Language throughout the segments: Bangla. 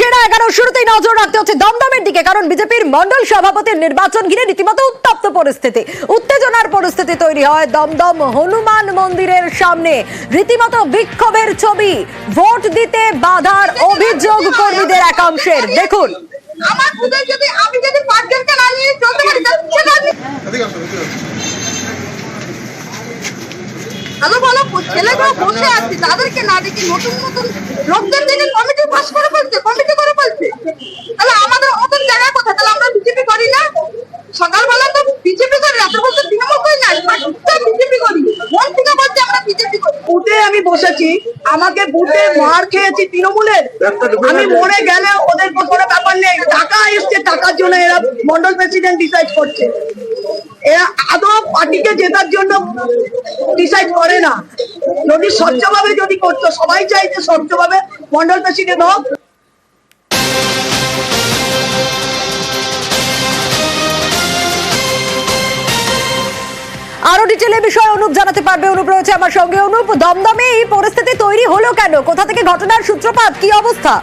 সেরা এগারো শুরুতেই নজর রাখতে হচ্ছে দমদমের দিকে, কারণ বিজেপির মন্ডল সভাপতির নির্বাচন ঘিরে রীতিমতো উত্তপ্ত পরিস্থিতি। উত্তেজনার পরিস্থিতি তৈরি হয় দমদম হনুমান মন্দিরের সামনে। রীতিমতো বিক্ষোভের ছবি, ভোট দিতে বাধার অভিযোগ কর্মীদের একাংশের। দেখুন। আমার যদি আমি যদি পাঁচজনকে নিয়ে চলতে পারি আমি হ্যালো ছেলেগুলো বসে আছে তাদেরকে না দেখি নতুন নতুন লোকদের দেখে কমিটি পাস করে ফেলছে কমিটি করে ফেলছে। তাহলে আমাদের মতন জায়গা কোথায়? তাহলে আমরা বিজেপি করি না? সকালবেলা তো বিজেপি করি রাতে বলতে তৃণমূল করি না বিজেপি করি। মন থেকে বলছে আমরা বিজেপি করি। বুথে আমি বসেছি আমাকে বুথে মার খেয়েছি তৃণমূলের। আমি মরে গেলে ওদের কোনো ব্যাপার নেই। টাকা এসছে টাকার জন্য এরা মন্ডল প্রেসিডেন্ট ডিসাইড করছে। এরা আদৌ জন্য ডিসাইড করে না। যদি স্বচ্ছভাবে যদি করতো, সবাই চাইছে স্বচ্ছভাবে মন্ডল প্রেসিডেন্ট হোক। আরও ডিটেলে বিষয়ে অনুপ জানাতে পারবে, অনুপ রয়েছে আমার সঙ্গে। অনুপ, দমদমে এই পরিস্থিতি তৈরি হলো কেন? কোথা থেকে ঘটনার সূত্রপাত? কি অবস্থা?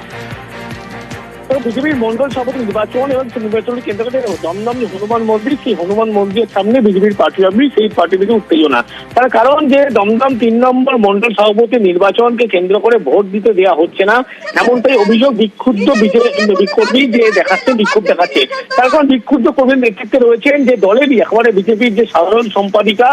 বিজেপির মন্ডল সভাপতি নির্বাচন এবং কেন্দ্র দমদম হনুমান মন্দির, সেই হনুমান মন্দিরের সামনে বিজেপির হবে সেই প্রার্থী থেকে উত্তেজনা। তার কারণ যে দমদম তিন নম্বর মন্ডল সভাপতি নির্বাচনকে কেন্দ্র করে ভোট দিতে দেওয়া হচ্ছে না, এমনটাই অভিযোগ বিক্ষুব্ধ বিক্ষোভী যে দেখাচ্ছে, বিক্ষোভ দেখাচ্ছে। তার কারণ বিক্ষুব্ধ কর্মীর নেতৃত্বে রয়েছেন যে দলেরই, একেবারে বিজেপির যে সাধারণ সম্পাদিকা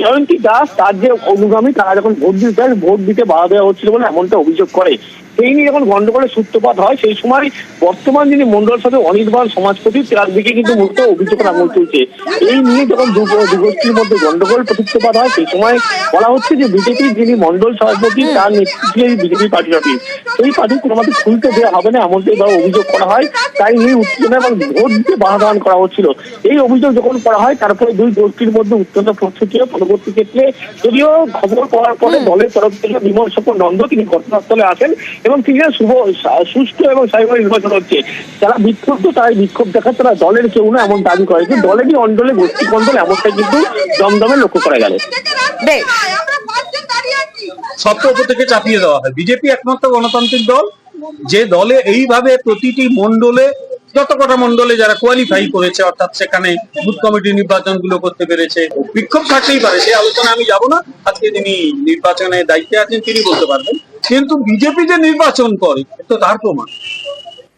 জয়ন্তী দাস, তার যে অনুগামী, তারা যখন ভোট দিতে ভোট দিতে বাধা দেওয়া হচ্ছিল বলে এমনটা অভিযোগ করে। সেই নিয়ে যখন গন্ডগোলের সূত্রপাত হয় সেই সময় বর্তমান যিনি মন্ডল সাথে অনির্বাণ সমাজপতি তার দিকে কিন্তু মূলত অভিযোগের আঙুল চলছে এই নিয়ে যখন দুগোষ্ঠীর মধ্যে গন্ডগোল প্রতিষ্ঠাপাত হয় সেই সময় বলা হচ্ছে যে বিজেপির যিনি মন্ডল সভাপতি তার নেতৃত্বে বিজেপি পার্টি অফিস সেই পার্টি কোনোমতে খুলতে দেওয়া হবে না এমনটাই এবার অভিযোগ করা হয়। তাই নিয়ে উত্তেজনা এবং ভোট দিতে বাধা দান করা হচ্ছিল এই অভিযোগ যখন করা হয় তারপরে দুই গোষ্ঠীর মধ্যে উত্তেজনা প্রস্তুতি হয় পরবর্তী ক্ষেত্রে যদিও খবর পাওয়ার পরে দলের তরফ থেকে বিমল শঙ্কর নন্দ তিনি ঘটনাস্থলে আসেন এবং তিনি জানান শুভ সা- এবং স্বাভাবিক নির্বাচন হচ্ছে। যারা বিক্ষুব্ধ তারা বিক্ষোভ দেখাচ্ছে তারা দলের কেউ না এমন দাবি করে। কিন্তু দলেরই অঞ্চলে গোষ্ঠী কন্দল এমনটাই কিন্তু দমদমে লক্ষ্য করা গেল। বেশ। উপর থেকে চাপিয়ে দেওয়া হয়। বিজেপি একমাত্র গণতান্ত্রিক দল। যে দলে এইভাবে প্রতিটি মন্ডলে যত কটা মন্ডলে যারা কোয়ালিফাই করেছে অর্থাৎ সেখানে বুথ কমিটি নির্বাচনগুলো করতে পেরেছে বিক্ষোভ থাকতেই পারে। সেই আলোচনা আমি যাব না। আজকে যিনি নির্বাচনে দায়িত্বে আছেন তিনি বলতে পারবেন। কিন্তু বিজেপি যে নির্বাচন করে তো তার প্রমাণ।